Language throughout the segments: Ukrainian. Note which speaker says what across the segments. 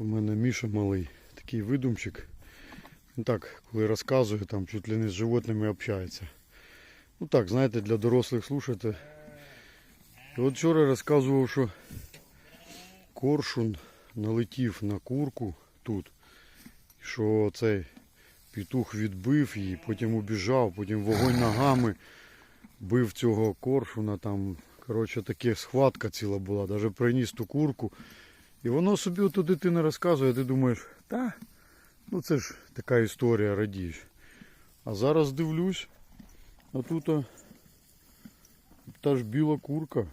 Speaker 1: У мене Міша малий, такий видумчик. Він так, коли розказує, там чуть ли не з животними общається. Ну так, знаєте, для дорослих слушати. І от вчора розказував, що коршун налетів на курку тут. Що цей петух відбив її, потім убіжав, потім вогонь ногами бив цього коршуна. Там, коротше, таке схватка ціла була, навіть приніс ту курку. І воно собі ото дитина розказує, а ти думаєш, та, ну це ж така історія, радієш. А зараз дивлюсь, а тут та ж біла курка.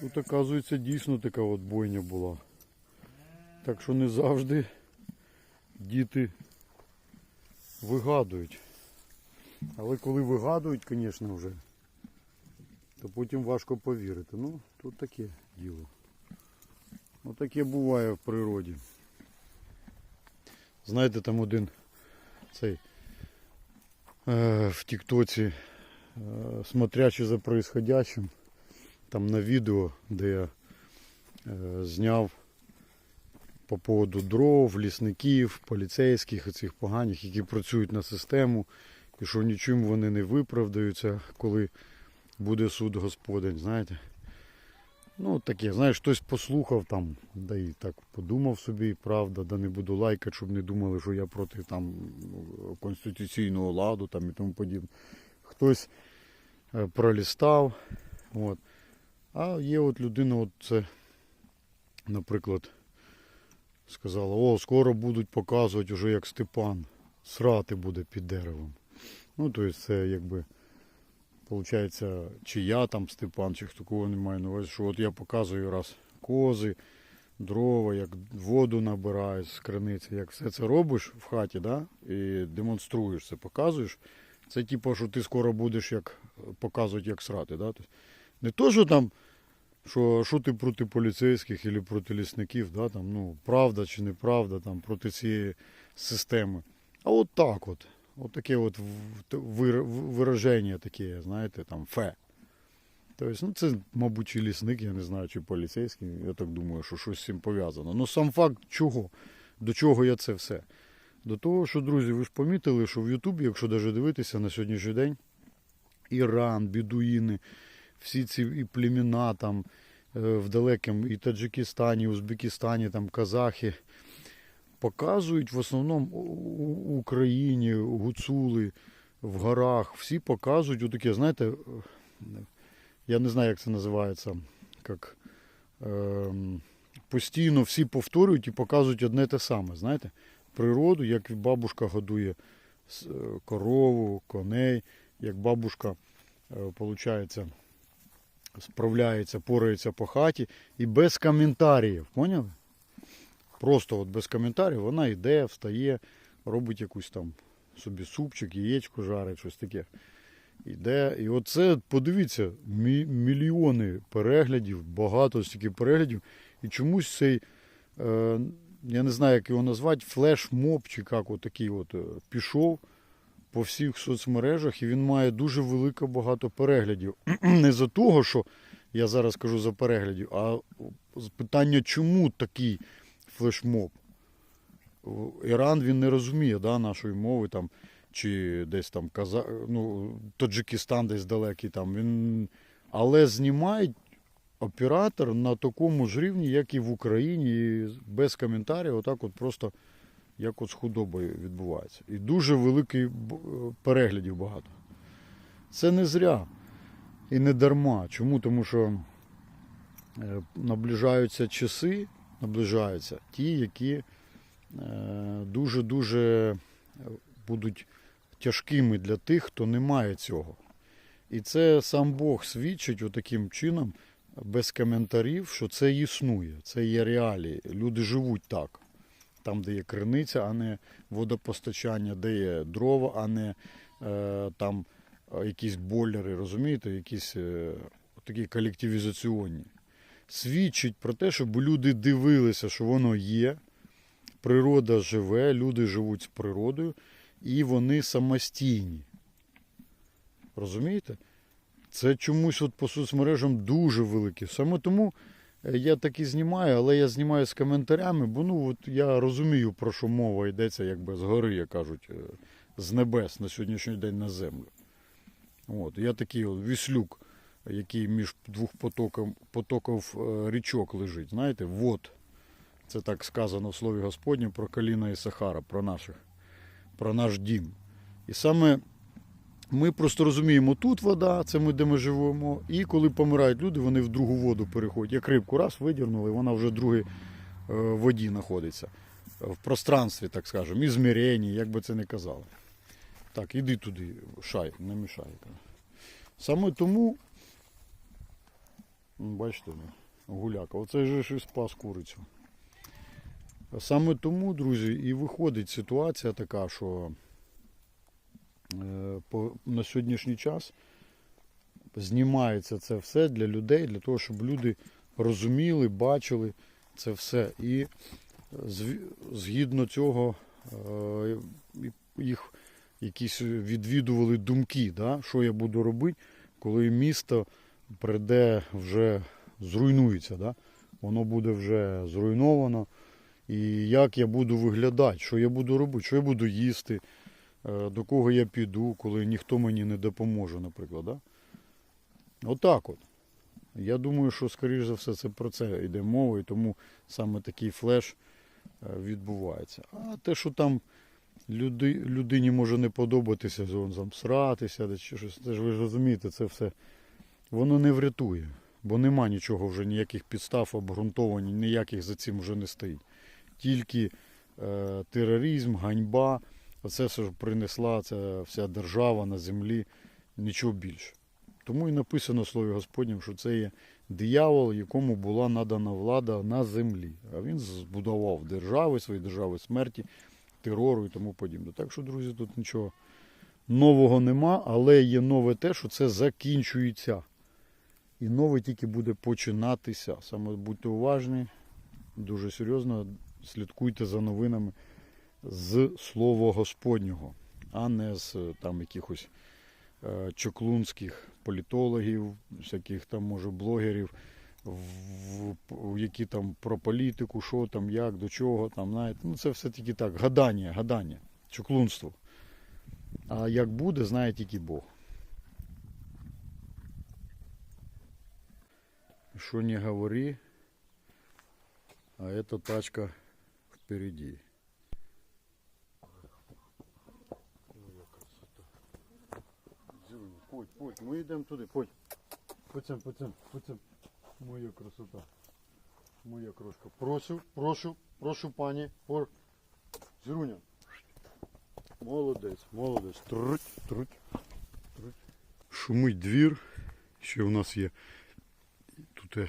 Speaker 1: Тут, оказується, дійсно така от бойня була. Так що не завжди діти вигадують. Але коли вигадують, звісно, вже, то потім важко повірити. Ну, тут таке діло. Отаке буває в природі. Знаєте, там один цей е, в Тіктоці, е, смотрячи за происходящим, там на відео, де я е, зняв по поводу дров, лісників, поліцейських цих поганих, які працюють на систему, і що нічим вони не виправдаються, коли буде суд господень, знаєте. Ну, таке, знаєш, хтось послухав там, да і так подумав собі, правда, да не буду лайкати, щоб не думали, що я проти там ну, конституційного ладу там і тому подібне. Хтось е, пролістав. От. А є от людина, от це, наприклад, сказала, о, скоро будуть показувати вже як Степан срати буде під деревом. Ну, тобто це якби. Получається, чи я там Степан, чи хто кого не маю на увазі, що от я показую раз кози, дрова, як воду набирають з криниці, як все це робиш в хаті, да? і демонструєш це, показуєш. Це типу, що ти скоро будеш як показувати, як срати. Да? Тобто, не то, що там, що, що ти проти поліцейських або проти лісників, да? там, ну, правда чи неправда там, проти цієї системи. А от так от. От таке от вираження таке, знаєте, там фе. Тобто, ну це, мабуть, чи лісник, я не знаю, чи поліцейський. Я так думаю, що щось з цим пов'язано. Ну сам факт чого? До чого я це все? До того, що, друзі, ви ж помітили, що в Ютубі, якщо навіть дивитися на сьогоднішній день, Іран, бідуїни, всі ці і племена там е, в далекому і Таджикистані, і Узбекистані, там казахи, показують в основному у Україні, гуцули в горах, всі показують отаке, знаєте, е, я не знаю, як це називається, як ем, постійно всі повторюють і показують одне те саме, знаєте, природу, як бабушка годує е, корову, коней, як бабушка, виходить, справляється, порається по хаті і без коментарів, поняли? Просто от без коментарів вона йде, встає, робить якусь там собі супчик, яєчко жарить, щось таке. Іде. І оце, подивіться, мі- мільйони переглядів, багато стільки переглядів. І чомусь цей, е, я не знаю, як його назвати, флеш-моб, чи як от такий от е, пішов по всіх соцмережах, і він має дуже велике багато переглядів. Не за того, що я зараз кажу за переглядів, а питання, чому такий флешмоб. Іран він не розуміє да, нашої мови, там, чи десь там Каза... ну, Таджикистан десь далекий. Там, він... Але знімають оператор на такому ж рівні, як і в Україні, і без коментарів, отак от просто як от з худобою відбувається. І дуже великий переглядів багато. Це не зря і не дарма. Чому? Тому що е, наближаються часи, наближаються ті, які е, дуже-дуже будуть тяжкими для тих, хто не має цього. І це сам Бог свідчить отаким чином, без коментарів, що це існує, це є реалії. Люди живуть так. Там, де є криниця, а не водопостачання, де є дрова, а не е, там е, якісь бойлери, розумієте, якісь е, такі колективізаційні свідчить про те, щоб люди дивилися, що воно є. Природа живе, люди живуть з природою, і вони самостійні. Розумієте? Це чомусь от по соцмережам дуже велике. Саме тому Е, Я так і знімаю, але я знімаю з коментарями, бо ну от я розумію, про що мова йдеться, якби згори, як кажуть, е, з небес на сьогоднішній день на землю. От, я такий от віслюк, який між двох потоків, потоків е, річок лежить. Знаєте, вод. Це так сказано в Слові Господнім про Каліна і Сахара, про наших, про наш дім. І саме ми просто розуміємо, тут вода, це ми де ми живемо. І коли помирають люди, вони в другу воду переходять. Як рибку раз видірнули, вона вже в другій е, воді знаходиться. В пространстві, так скажемо, і зміренні, як би це не казали. Так, іди туди, шай, не мішай. Саме тому, бачите, ну, гуляка, оцей же ж і спас курицю. Саме тому, друзі, і виходить ситуація така, що е, на сьогоднішній час знімається це все для людей, для того, щоб люди розуміли, бачили це все. І згідно цього е, їх якісь відвідували думки, да? що я буду робити, коли місто прийде вже зруйнується. Да? Воно буде вже зруйновано. І як я буду виглядати, що я буду робити, що я буду їсти, е, до кого я піду, коли ніхто мені не допоможе, наприклад. Да? Отак от. Я думаю, що, скоріш за все, це про це йде мова, і тому саме такий флеш е, відбувається. А те, що там люди, людині може не подобатися, зон сратися, чи щось, це ж ви ж розумієте, це все воно не врятує. Бо нема нічого вже, ніяких підстав, обґрунтовані, ніяких за цим вже не стоїть. Тільки е, тероризм, ганьба, оце все ж принесла ця вся держава на землі, нічого більше. Тому і написано в Слові Господнім, що це є диявол, якому була надана влада на землі. А він збудував держави, свої держави смерті, терору і тому подібне. Так що, друзі, тут нічого нового нема, але є нове те, що це закінчується. І нове тільки буде починатися. Саме будьте уважні, дуже серйозно слідкуйте за новинами з Слова Господнього, а не з е, там якихось е, чоклунських політологів, всяких там, може, блогерів, які там про політику, що там, як, до чого, там, знаєте, ну це все тільки так, гадання, гадання, чоклунство. А як буде, знає тільки Бог. Что не говори, а эта тачка впереди. Подь, подь, ми йдемо туди, подь. Потім, потім, потім. Моя красота. Моя крошка. Прошу, прошу, прошу пані. Пор. Зіруня. Молодець, молодець. Труть, труть, труть. Шумить двір. Ще у нас є Тут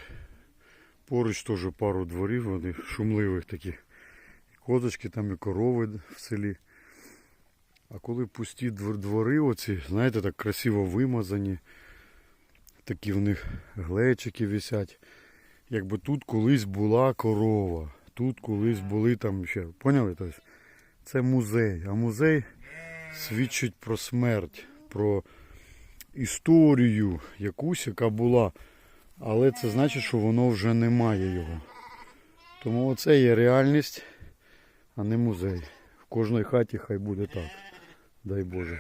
Speaker 1: поруч теж пару дворів, вони шумливих такі. І козочки там, і корови в селі. А коли пусті двори, оці, знаєте, так красиво вимазані, такі в них глечики висять. Якби тут колись була корова, тут колись були там ще. Поняли? Тобто, це музей. А музей свідчить про смерть, про історію якусь, яка була. Але це значить, що воно вже немає його. Тому оце є реальність, а не музей. В кожній хаті хай буде так. Дай Боже.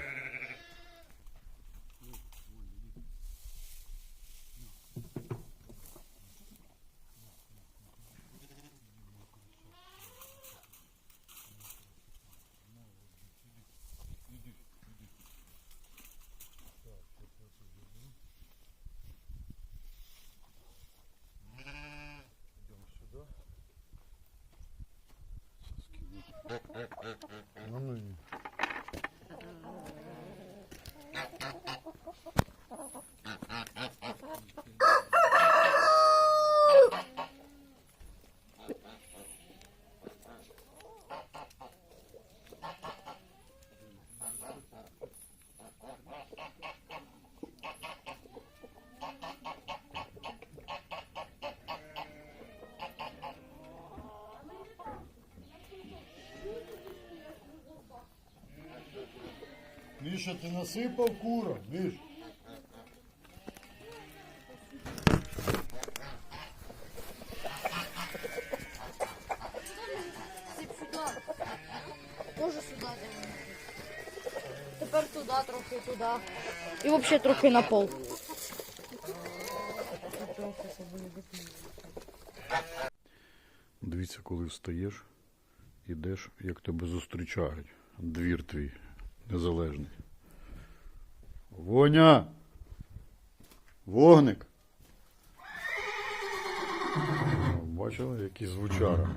Speaker 1: що ти насипав кура, Міш? Тоже сюди дивимося.
Speaker 2: Тепер туди, трохи туди. І взагалі трохи на пол.
Speaker 1: Дивіться, коли встаєш, ідеш, як тебе зустрічають. Двір твій незалежний. Воня! Вогник! Бачили, який звучара.